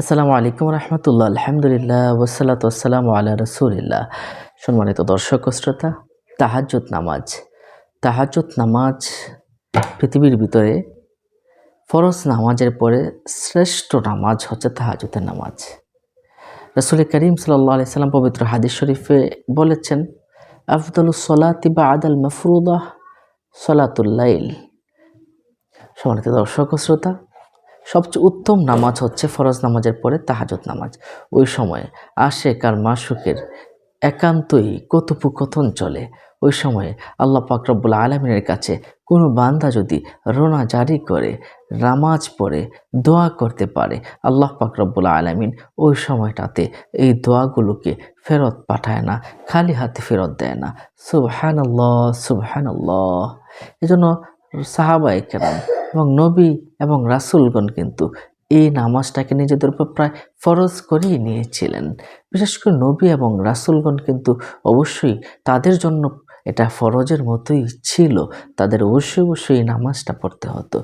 আসসালামু আলাইকুম রহমতুল্লাহ, আলহামদুলিল্লাহ ওসালাত আসসালাম আল্লাহ রসুলিল্লাহ। সম্মানিত দর্শক শ্রোতা, তাহাজ্জুদ নামাজ। তাহাজ্জুদ নামাজ পৃথিবীর ভিতরে ফরজ নামাজের পরে শ্রেষ্ঠ নামাজ হচ্ছে তাহাজুদের নামাজ। রসুল করিম সাল্লাহ আলি সাল্লাম পবিত্র হাদিস শরীফে বলেছেন, আফদুল সলাতি বা আদাল মফরুদাহ সলাতুল্লাইল সম্মানিত দর্শক শ্রোতা সবচেয়ে উত্তম নামাজ হচ্ছে ফরজ নামাজের পরে তাহাজত নামাজ। ওই সময়ে আশেক আর মাসুকের একান্তই কথোপকথন চলে। ওই সময়ে আল্লাহ পাক রব্বুল আলমিনের কাছে কোনো বান্দা যদি রোনা জারি করে, নামাজ পড়ে, দোয়া করতে পারে, আল্লাহ পাক রব্বুল আলমিন ওই সময়টাতে এই দোয়াগুলোকে ফেরত পাঠায় না, খালি হাতে ফেরত দেয় না। সুবহানাল্লাহ সুবহানাল্লাহ। এজন্য সাহাবাই কেরাম এবং নবী এবং রাসুলগণ কিন্তু এই নামাজটাকে নিজেদের উপর প্রায় ফরজ করিয়ে নিয়েছিলেন। বিশেষ করে নবী এবং রাসুলগণ কিন্তু অবশ্যই তাদের জন্য এটা ফরজের মতোই ছিল। তাদের অবশ্যই অবশ্যই নামাজটা পড়তে হতো।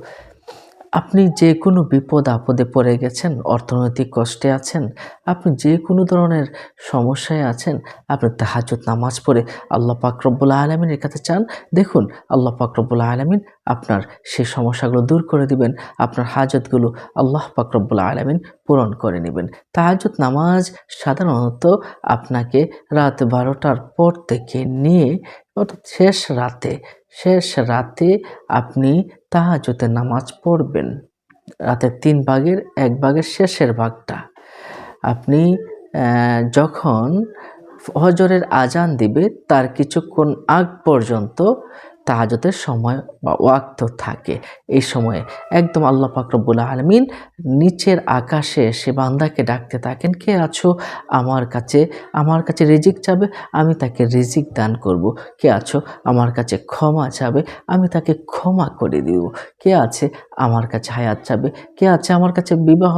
আপনি যে কোনো বিপদ আপদে পড়ে গেছেন, অর্থনৈতিক কষ্টে আছেন, আপনি যে কোনো ধরনের সমস্যায় আছেন, আপনি তাহাজুদ নামাজ পড়ে আল্লাহ পাকরব্বুল আলমিনের কাছে চান, দেখুন আল্লাহ পাকরব্বুল আলমিন আপনার সেই সমস্যাগুলো দূর করে দিবেন, আপনার হাজতগুলো আল্লাহ পাকরব্বুল আলমিন পূরণ করে নেবেন। তাহাজুদ নামাজ সাধারণত আপনাকে রাত বারোটার পর থেকে নিয়ে শেষ রাতে শেষ রাতে আপনি তাহাজুতের নামাজ পড়বেন। রাতের তিন ভাগের এক ভাগের শেষের ভাগটা। আপনি যখন হজরের আজান দিবে, তার কিছুক্ষণ আগ পর্যন্ত তাহাজতের সময় বা ওয়াক্ত থাকে। এই সময়ে একদম আল্লাহ ফাকরবুল আলমিন নিচের আকাশে সে বান্দাকে ডাকতে থাকেন, কে আছো? আমার কাছে আমার কাছে রিজিক চাবে, আমি তাকে রিজিক দান করব। কে আছো? আমার কাছে ক্ষমা চাবে, আমি তাকে ক্ষমা করে দিব। কে আছে? আমার কাছে হায়াত চাবে। কে আছে? আমার কাছে বিবাহ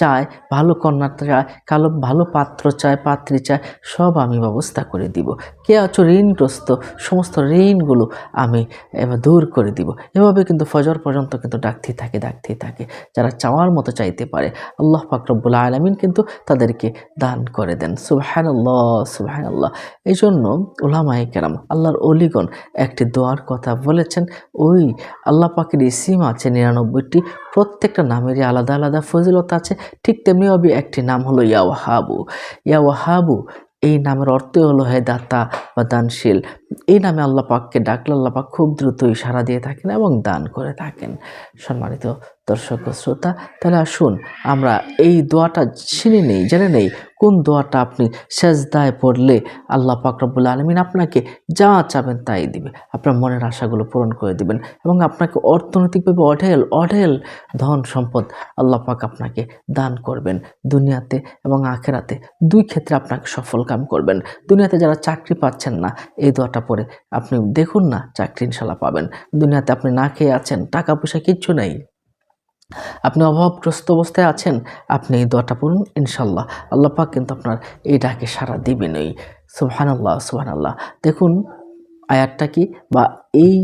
চায়, ভালো কন্যা চায়, কালো, ভালো পাত্র চায়, পাত্রী চায়, সব আমি ব্যবস্থা করে দিব। কে আছো? ঋণগ্রস্ত, সমস্ত ঋণগুলো আমি এবার দূর করে দিব। এভাবে কিন্তু ফজর পর্যন্ত কিন্তু ডাকতেই থাকে ডাকতেই থাকে। যারা চাওয়ার মতো চাইতে পারে, আল্লাহ ফাকরবুল্লা আলমিন কিন্তু তাদেরকে দান করে দেন। সুবাহান আল্লাহ সুবাহান আল্লাহ এই জন্য ওলামাই কেরাম, আল্লাহর অলিগণ একটি দোয়ার কথা বলেছেন। ওই আল্লাহ পাকের ইসিম আছে নিরানব্বইটি, প্রত্যেকটা নামেরই আলাদা আলাদা ফজিলত আছে। ঠিক তেমনিভাবে একটি নাম হলো ইয়াওয়াহাবু ইয়াওয়াহাবু এই নামের অর্থই হলো হে দাতা বা দানশীল। এই নামে আল্লাহ পাককে ডাকলে আল্লাহ পাক খুব দ্রুতই সাড়া দিয়ে থাকেন এবং দান করে থাকেন। সম্মানিত দর্শক শ্রোতা, তাহলে আসুন আমরা এই দোয়াটা চিনে নেই, জেনে নেই কোন দোয়াটা আপনি সেজদায় পড়লে আল্লাহ পাকরবুল্লা আলমিন আপনাকে যা চাবেন তাই দিবে। আপনার মনের আশাগুলো পূরণ করে দিবেন এবং আপনাকে অর্থনৈতিকভাবে অঢেল অঢেল ধন সম্পদ আল্লাহ পাক আপনাকে দান করবেন। দুনিয়াতে এবং আখেরাতে দুই ক্ষেত্রে আপনাকে সফল কাম করবেন। দুনিয়াতে যারা চাকরি পাচ্ছেন না, এই দোয়াটা পরে আপনি দেখুন না চাকরি ইনশাল্লাহ পাবেন। দুনিয়াতে আপনি না খেয়ে আছেন, টাকা পয়সা কিচ্ছু নেই। আপনি অভাবগ্রস্ত অবস্থায় আছেন, আপনি এই দোয়াটা পড়ুন ইনশাল্লাহ আল্লাহ পাক কিন্তু আপনার এই ডাকে সারা দিবেনই সুবহান আল্লাহ সুবহান আল্লাহ দেখুন, আয়াতটা কি বা এই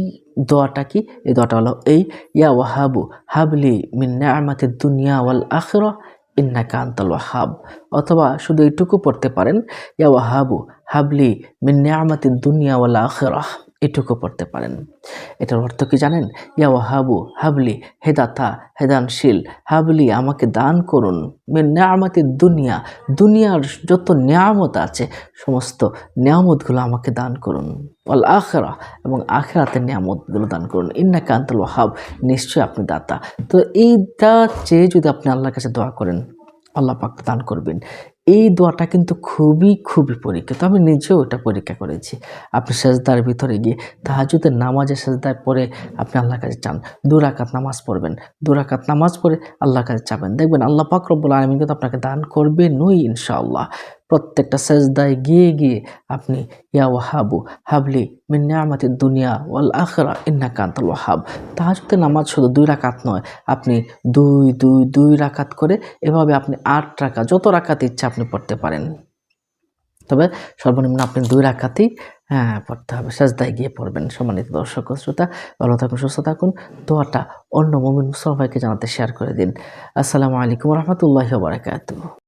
দোয়াটা কি? এই দোয়াটা হলো, এই ইয়া ওয়াহাবু, হাবলি মিন নিয়ামাতিদ দুনিয়া ওয়াল আখিরা, ইন্নাকা আনতাল ওয়াহাব। অথবা শুধু এইটুকু পড়তে পারেন, ইয়া ওয়াহাবু, হাবলি মিন নিয়ামাতিদ দুনিয়া ওয়াল আখিরা। এটুকু পড়তে পারেন। এটার অর্থ কি জানেন? ইয়া হাবু হাবলি, হেদাতা, হেদানশীল, হাবলি, আমাকে দান করুন। আমাকে দুনিয়া, দুনিয়ার যত নিয়ামত আছে, সমস্ত নিয়ামতগুলো আমাকে দান করুন। অল আখেরা, এবং আখেরাতের নিয়ামতগুলো দান করুন। ইন্না কান্তাল ওয়াহাব, নিশ্চয়ই আপনি দাতা। তো এইটা চেয়ে যদি আপনি আল্লাহর কাছে দোয়া করেন, আল্লাহ পাক দান করবেন। এই দোয়াটা কিন্তু খুবই খুবই পরীক্ষা। তো আমি নিজেও এটা পরীক্ষা করেছি। আপনি সেজদার ভিতরে গিয়ে তাহাজুদের নামাজে সেজদার পরে আপনি আল্লাহর কাছে চান। দুরাকাত নামাজ পড়বেন। দুরাকাত নামাজ পড়ে আল্লাহ কাছে চাবেন। দেখবেন আল্লাহ পাক রব্বুল আলমিন কিন্তু আপনাকে দান করবে নই ইনশাআল্লাহ। প্রত্যেকটা সেজদায় গিয়ে গিয়ে আপনি, ইয়া ওয়াহাবু, হাবলি মিন নিয়ামাতি দুনিয়া ওয়াল আখরা ইন্না কান্তাল ওয়াহাব। তাহাজুদের নামাজ শুধু দুই রাকাত নয়, আপনি দুই দুই দুই রাকাত করে এভাবে আপনি আট রাকাত, যত রাকাত ইচ্ছা আপনি পড়তে পারেন। তবে সর্বনিম্ন আপনি দুই রাখাতেই হ্যাঁ পড়তে হবে, সেজদায় গিয়ে পড়বেন, সম্মানিত দর্শক শ্রোতা। ভালো থাকুন, সুস্থ থাকুন। দোয়াটা অন্য মমিন মুসলমান ভাইকে জানাতে শেয়ার করে দিন। আসসালামু আলাইকুম রহমতুল্লাহ বারাকাতুহ।